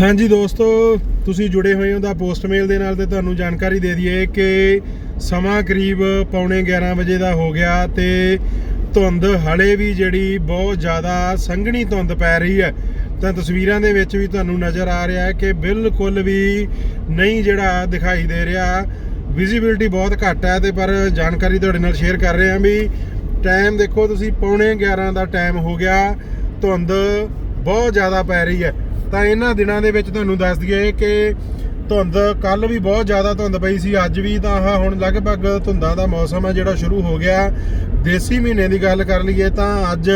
ਹਾਂਜੀ ਦੋਸਤੋ, ਤੁਸੀਂ ਜੁੜੇ ਹੋਏ ਹੋ ਦਾ ਪੋਸਟਮੇਲ ਦੇ ਨਾਲ ਤੇ ਤੁਹਾਨੂੰ ਜਾਣਕਾਰੀ ਦੇ ਦਈਏ ਕਿ ਸਮਾਂ ਕਰੀਬ ਪੌਣੇ 11 ਵਜੇ ਦਾ ਹੋ ਗਿਆ ਤੇ ਧੁੰਦ ਹਲੇ ਵੀ ਜਿਹੜੀ ਬਹੁਤ ਜ਼ਿਆਦਾ ਸੰਘਣੀ ਧੁੰਦ ਪੈ ਰਹੀ ਹੈ। ਤਾਂ ਤਸਵੀਰਾਂ ਦੇ ਵਿੱਚ ਵੀ ਤੁਹਾਨੂੰ ਨਜ਼ਰ ਆ ਰਿਹਾ ਹੈ ਕਿ ਬਿਲਕੁਲ ਵੀ ਨਹੀਂ ਜਿਹੜਾ ਦਿਖਾਈ ਦੇ ਰਿਹਾ। ਵਿਜ਼ਿਬਿਲਟੀ ਬਹੁਤ ਘੱਟ ਹੈ ਤੇ ਪਰ ਜਾਣਕਾਰੀ ਤੁਹਾਡੇ ਨਾਲ ਸ਼ੇਅਰ ਕਰ ਰਹੇ ਹਾਂ ਵੀ ਟਾਈਮ ਦੇਖੋ ਤੁਸੀਂ ਪੌਣੇ 11 ਦਾ ਟਾਈਮ ਹੋ ਗਿਆ, ਧੁੰਦ ਬਹੁਤ ਜ਼ਿਆਦਾ ਪੈ ਰਹੀ ਹੈ। ਤਾਂ ਇਹਨਾਂ ਦਿਨਾਂ ਦੇ ਵਿੱਚ ਤੁਹਾਨੂੰ ਦੱਸ ਦਈਏ ਕਿ ਧੁੰਦ ਕੱਲ ਵੀ ਬਹੁਤ ਜ਼ਿਆਦਾ ਧੁੰਦ ਪਈ ਸੀ, ਅੱਜ ਵੀ ਤਾਂ ਆਹ ਹੁਣ ਲਗਭਗ ਧੁੰਦਾਂ ਦਾ ਮੌਸਮ ਹੈ ਜਿਹੜਾ ਸ਼ੁਰੂ ਹੋ ਗਿਆ। ਦੇਸੀ ਮਹੀਨੇ ਦੀ ਗੱਲ ਕਰ ਲਈਏ ਤਾਂ ਅੱਜ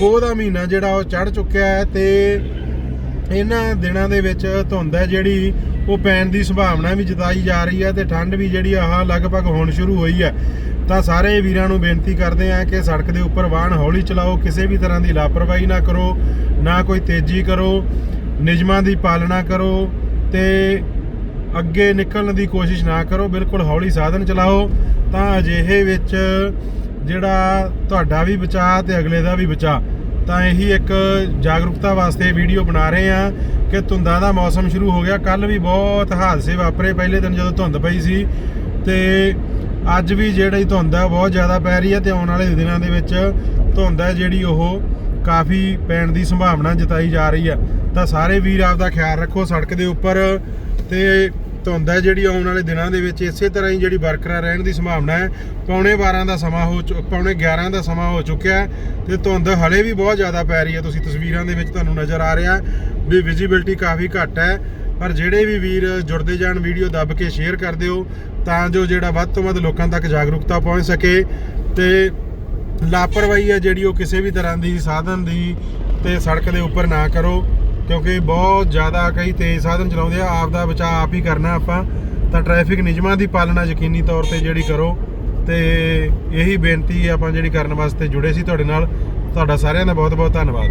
ਪੋਹ ਦਾ ਮਹੀਨਾ ਜਿਹੜਾ ਉਹ ਚੜ ਚੁੱਕਿਆ ਹੈ ਤੇ ਇਹਨਾਂ ਦਿਨਾਂ ਦੇ ਵਿੱਚ ਧੁੰਦ ਹੈ ਜਿਹੜੀ ਉਹ ਪੈਣ ਦੀ ਸੰਭਾਵਨਾ ਵੀ ਜਤਾਈ ਜਾ ਰਹੀ ਹੈ ਤੇ ਠੰਡ ਵੀ ਜਿਹੜੀ ਆਹ ਲਗਭਗ ਹੁਣ ਸ਼ੁਰੂ ਹੋਈ ਹੈ। ਤਾਂ ਸਾਰੇ ਵੀਰਾਂ ਨੂੰ ਬੇਨਤੀ ਕਰਦੇ ਆ ਕਿ ਸੜਕ ਦੇ ਉੱਪਰ ਵਾਹਨ ਹੌਲੀ ਚਲਾਓ, ਕਿਸੇ ਵੀ ਤਰ੍ਹਾਂ ਦੀ ਲਾਪਰਵਾਹੀ ਨਾ ਕਰੋ, ਨਾ ਕੋਈ ਤੇਜ਼ੀ ਕਰੋ। ਨਿਯਮਾਂ ਦੀ ਪਾਲਣਾ ਕਰੋ ਤੇ ਅੱਗੇ ਨਿਕਲਣ ਦੀ ਕੋਸ਼ਿਸ਼ ਨਾ ਕਰੋ, ਬਿਲਕੁਲ ਹੌਲੀ ਸਾਧਨ ਚਲਾਓ, ਤਾਂ ਅਜਿਹੇ ਵਿੱਚ ਜਿਹੜਾ ਤੁਹਾਡਾ ਵੀ ਬਚਾਅ ਤੇ ਅਗਲੇ ਦਾ ਵੀ ਬਚਾਅ, ਤਾਂ ਇਹੀ ਇੱਕ ਜਾਗਰੂਕਤਾ ਵਾਸਤੇ ਵੀਡੀਓ ਬਣਾ ਰਹੇ ਆ ਕਿ ਧੁੰਦਾਂ ਦਾ ਮੌਸਮ ਸ਼ੁਰੂ ਹੋ ਗਿਆ। ਕੱਲ ਵੀ ਬਹੁਤ ਹਾਦਸੇ ਵਾਪਰੇ ਪਹਿਲੇ ਦਿਨ ਜਦੋਂ ਧੁੰਦ ਪਈ ਸੀ ਤੇ ਅੱਜ ਵੀ ਜਿਹੜੀ ਧੁੰਦ ਹੈ ਬਹੁਤ ਜ਼ਿਆਦਾ ਪੈ ਰਹੀ ਹੈ ਤੇ ਆਉਣ ਵਾਲੇ ਦਿਨਾਂ ਦੇ ਵਿੱਚ ਧੁੰਦ ਹੈ ਜਿਹੜੀ ਉਹ ਕਾਫੀ ਪੈਣ ਦੀ ਸੰਭਾਵਨਾ ਜਤਾਈ ਜਾ ਰਹੀ ਹੈ ਤਾਂ ਸਾਰੇ ਵੀਰ ਆਪਦਾ ਖਿਆਲ ਰੱਖੋ ਸੜਕ ਦੇ ਉੱਪਰ ਤੇ ਧੁੰਦ ਹੈ ਜਿਹੜੀ ਆਉਣ ਵਾਲੇ ਦਿਨਾਂ ਦੇ ਵਿੱਚ, ਇਸੇ ਤਰ੍ਹਾਂ ਹੀ ਜਿਹੜੀ ਬਰਕਰਾਰ ਰਹਿਣ ਦੀ ਸੰਭਾਵਨਾ ਹੈ। ਪੌਣੇ 12 ਦਾ ਸਮਾਂ ਹੋ ਚੁ- ਪੌਣੇ 11 ਦਾ ਸਮਾਂ ਹੋ ਚੁੱਕਿਆ ਹੈ ਤੇ ਧੁੰਦ ਹਲੇ ਵੀ ਬਹੁਤ ਜ਼ਿਆਦਾ ਪੈ ਰਹੀ ਹੈ। ਤੁਸੀਂ ਤਸਵੀਰਾਂ ਦੇ ਵਿੱਚ ਤੁਹਾਨੂੰ ਨਜ਼ਰ ਆ ਰਿਹਾ ਵੀ ਵਿਜ਼ਿਬਿਲਟੀ ਕਾਫੀ ਘੱਟ ਹੈ। ਪਰ ਜਿਹੜੇ ਵੀ ਵੀਰ ਜੁੜਦੇ ਜਾਣ, ਵੀਡੀਓ ਦੱਬ ਕੇ ਸ਼ੇਅਰ ਕਰ ਦਿਓ ਤਾਂ ਜੋ ਜਿਹੜਾ ਵੱਧ ਤੋਂ ਵੱਧ ਲੋਕਾਂ ਤੱਕ ਜਾਗਰੂਕਤਾ ਪਹੁੰਚ ਸਕੇ ਤੇ ਲਾਪਰਵਾਹੀ ਹੈ ਜਿਹੜੀ ਉਹ ਕਿਸੇ ਵੀ ਤਰ੍ਹਾਂ ਦੀ ਸਾਧਨ ਦੀ ਤੇ ਸੜਕ ਦੇ ਉੱਪਰ ਨਾ ਕਰੋ, ਕਿਉਂਕਿ ਬਹੁਤ ਜ਼ਿਆਦਾ ਕਈ ਤੇਜ਼ ਸਾਧਨ ਚਲਾਉਂਦੇ ਆ ਆਪ ਦਾ ਬਚਾਅ ਆਪ ਹੀ ਕਰਨਾ ਆਪਾਂ। ਤਾਂ ਟ੍ਰੈਫਿਕ ਨਿਯਮਾਂ ਦੀ ਪਾਲਣਾ ਯਕੀਨੀ ਤੌਰ ਤੇ ਜਿਹੜੀ ਕਰੋ ਤੇ ਇਹੀ ਬੇਨਤੀ ਆਪਾਂ ਜਿਹੜੀ ਕਰਨ ਵਾਸਤੇ ਜੁੜੇ ਸੀ ਤੁਹਾਡੇ ਨਾਲ। ਤੁਹਾਡਾ ਸਾਰਿਆਂ ਦਾ ਬਹੁਤ ਬਹੁਤ ਧੰਨਵਾਦ।